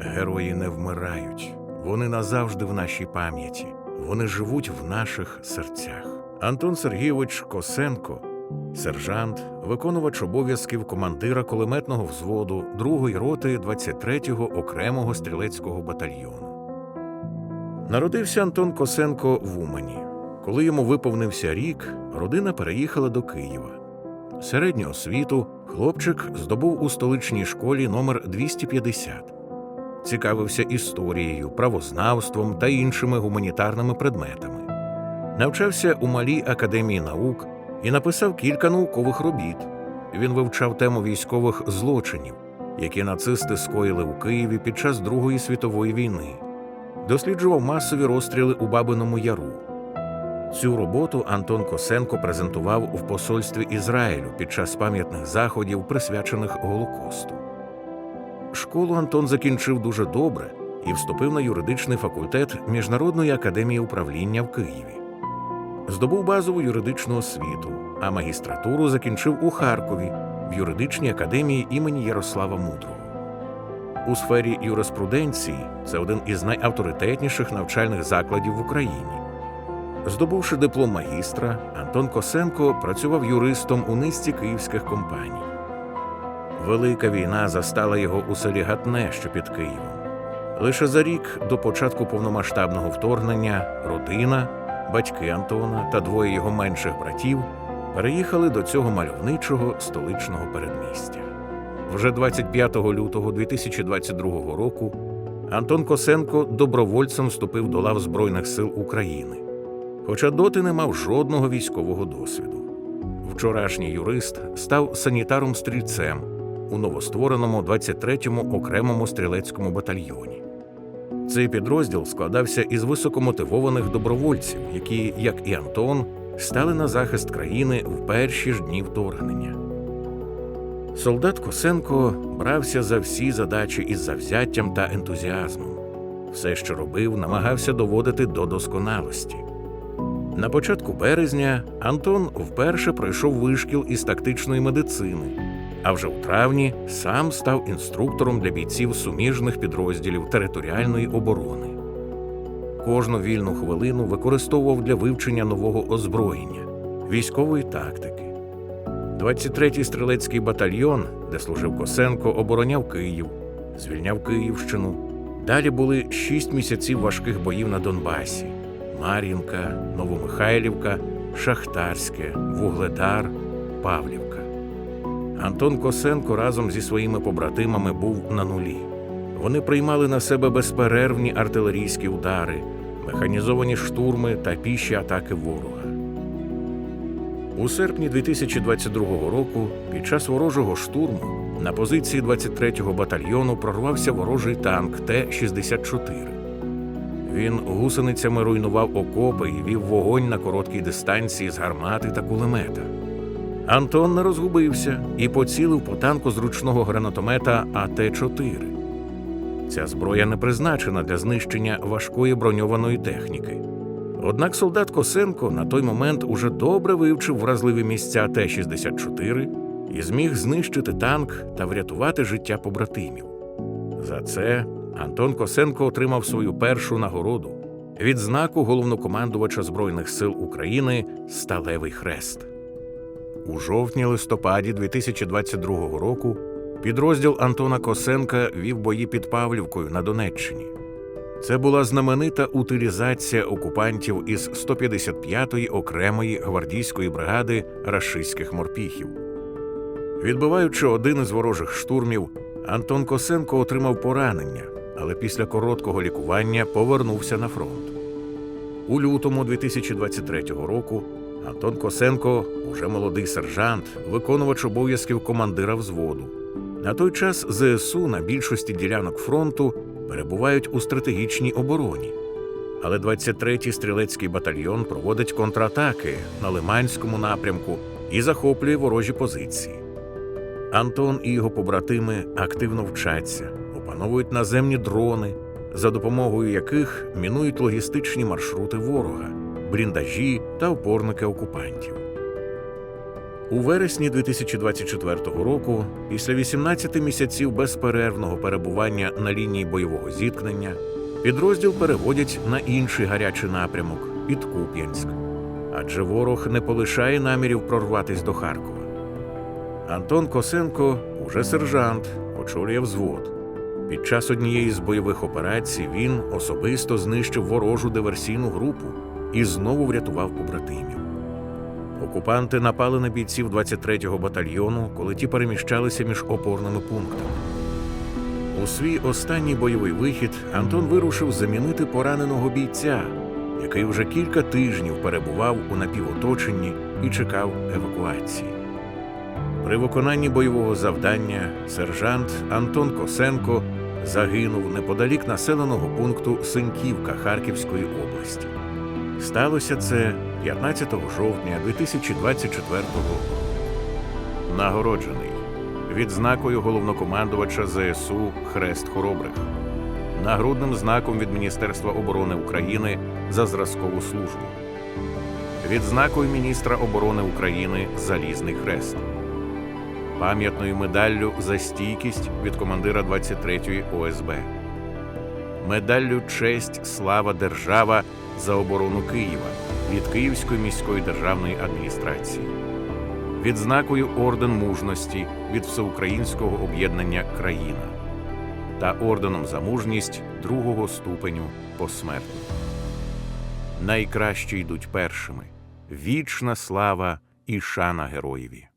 Герої не вмирають, вони назавжди в нашій пам'яті, вони живуть в наших серцях. Антон Сергійович Косенко, сержант, виконувач обов'язків командира кулеметного взводу 2-ї роти 23-го окремого стрілецького батальйону. Народився Антон Косенко в Умані. Коли йому виповнився рік, родина переїхала до Києва. Середню освіту хлопчик здобув у столичній школі номер 250. Цікавився історією, правознавством та іншими гуманітарними предметами. Навчався у малій академії наук і написав кілька наукових робіт. Він вивчав тему військових злочинів, які нацисти скоїли у Києві під час Другої світової війни, досліджував масові розстріли у Бабиному Яру. Цю роботу Антон Косенко презентував в посольстві Ізраїлю під час пам'ятних заходів, присвячених Голокосту. Школу Антон закінчив дуже добре і вступив на юридичний факультет Міжнародної академії управління в Києві. Здобув базову юридичну освіту, а магістратуру закінчив у Харкові в юридичній академії імені Ярослава Мудрого. У сфері юриспруденції це один із найавторитетніших навчальних закладів в Україні. Здобувши диплом магістра, Антон Косенко працював юристом у низці київських компаній. Велика війна застала його у селі Гатне, що під Києвом. Лише за рік до початку повномасштабного вторгнення родина, батьки Антона та двоє його менших братів переїхали до цього мальовничого столичного передмістя. Вже 25 лютого 2022 року Антон Косенко добровольцем вступив до лав Збройних сил України хоча доти не мав жодного військового досвіду. Вчорашній юрист став санітаром-стрільцем у новоствореному 23-му окремому стрілецькому батальйоні. Цей підрозділ складався із високомотивованих добровольців, які, як і Антон, стали на захист країни в перші ж дні вторгнення. Солдат Косенко брався за всі задачі із завзяттям та ентузіазмом. Все, що робив, намагався доводити до досконалості. На початку березня Антон вперше пройшов вишкіл із тактичної медицини, а вже у травні сам став інструктором для бійців суміжних підрозділів територіальної оборони. Кожну вільну хвилину використовував для вивчення нового озброєння, військової тактики. 23-й стрілецький батальйон, де служив Косенко, обороняв Київ, звільняв Київщину. Далі були шість місяців важких боїв на Донбасі. Мар'їнка, Новомихайлівка, Шахтарське, Вугледар, Павлівка. Антон Косенко разом зі своїми побратимами був на нулі. Вони приймали на себе безперервні артилерійські удари, механізовані штурми та піші атаки ворога. У серпні 2022 року, під час ворожого штурму, на позиції 23-го батальйону прорвався ворожий танк Т-64. Він гусеницями руйнував окопи і вів вогонь на короткій дистанції з гармати та кулемета. Антон не розгубився і поцілив по танку з ручного гранатомета АТ-4. Ця зброя не призначена для знищення важкої броньованої техніки. Однак солдат Косенко на той момент уже добре вивчив вразливі місця Т-64 і зміг знищити танк та врятувати життя побратимів. За це Антон Косенко отримав свою першу нагороду відзнаку головнокомандувача Збройних сил України Сталевий Хрест. У жовтні-листопаді 2022 року підрозділ Антона Косенка вів бої під Павлівкою на Донеччині. Це була знаменита утилізація окупантів із 155-ї окремої гвардійської бригади рашистських морпіхів. Відбиваючи один із ворожих штурмів, Антон Косенко отримав поранення, але після короткого лікування повернувся на фронт. У лютому 2023 року Антон Косенко, уже молодий сержант, виконувач обов'язків командира взводу. На той час ЗСУ на більшості ділянок фронту перебувають у стратегічній обороні. Але 23-й стрілецький батальйон проводить контратаки на Лиманському напрямку і захоплює ворожі позиції. Антон і його побратими активно вчаться, опановують наземні дрони, за допомогою яких мінують логістичні маршрути ворога, бліндажі та опорники окупантів. У вересні 2024 року, після 18 місяців безперервного перебування на лінії бойового зіткнення, підрозділ переводять на інший гарячий напрямок під Куп'янськ. Адже ворог не полишає намірів прорватися до Харкова. Антон Косенко уже сержант, очолює взвод. Під час однієї з бойових операцій він особисто знищив ворожу диверсійну групу і знову врятував побратимів. Окупанти напали на бійців 23-го батальйону, коли ті переміщалися між опорними пунктами. У свій останній бойовий вихід Антон вирушив замінити пораненого бійця, який вже кілька тижнів перебував у напівоточенні і чекав евакуації. При виконанні бойового завдання сержант Антон Косенко загинув неподалік населеного пункту Синьківка Харківської області. Сталося це 15 жовтня 2024 року. Нагороджений відзнакою головнокомандувача ЗСУ Хрест Хоробрих, нагрудним знаком від Міністерства оборони України за зразкову службу, відзнакою міністра оборони України Залізний Хрест, пам'ятною медаллю за стійкість від командира 23-ї ОСБ, медаллю Честь, слава, держава за оборону Києва від Київської міської державної адміністрації, відзнакою Орден мужності від Всеукраїнського об'єднання Країна та орденом за мужність другого ступеню посмертно. Найкращі йдуть першими. Вічна слава і шана героєві.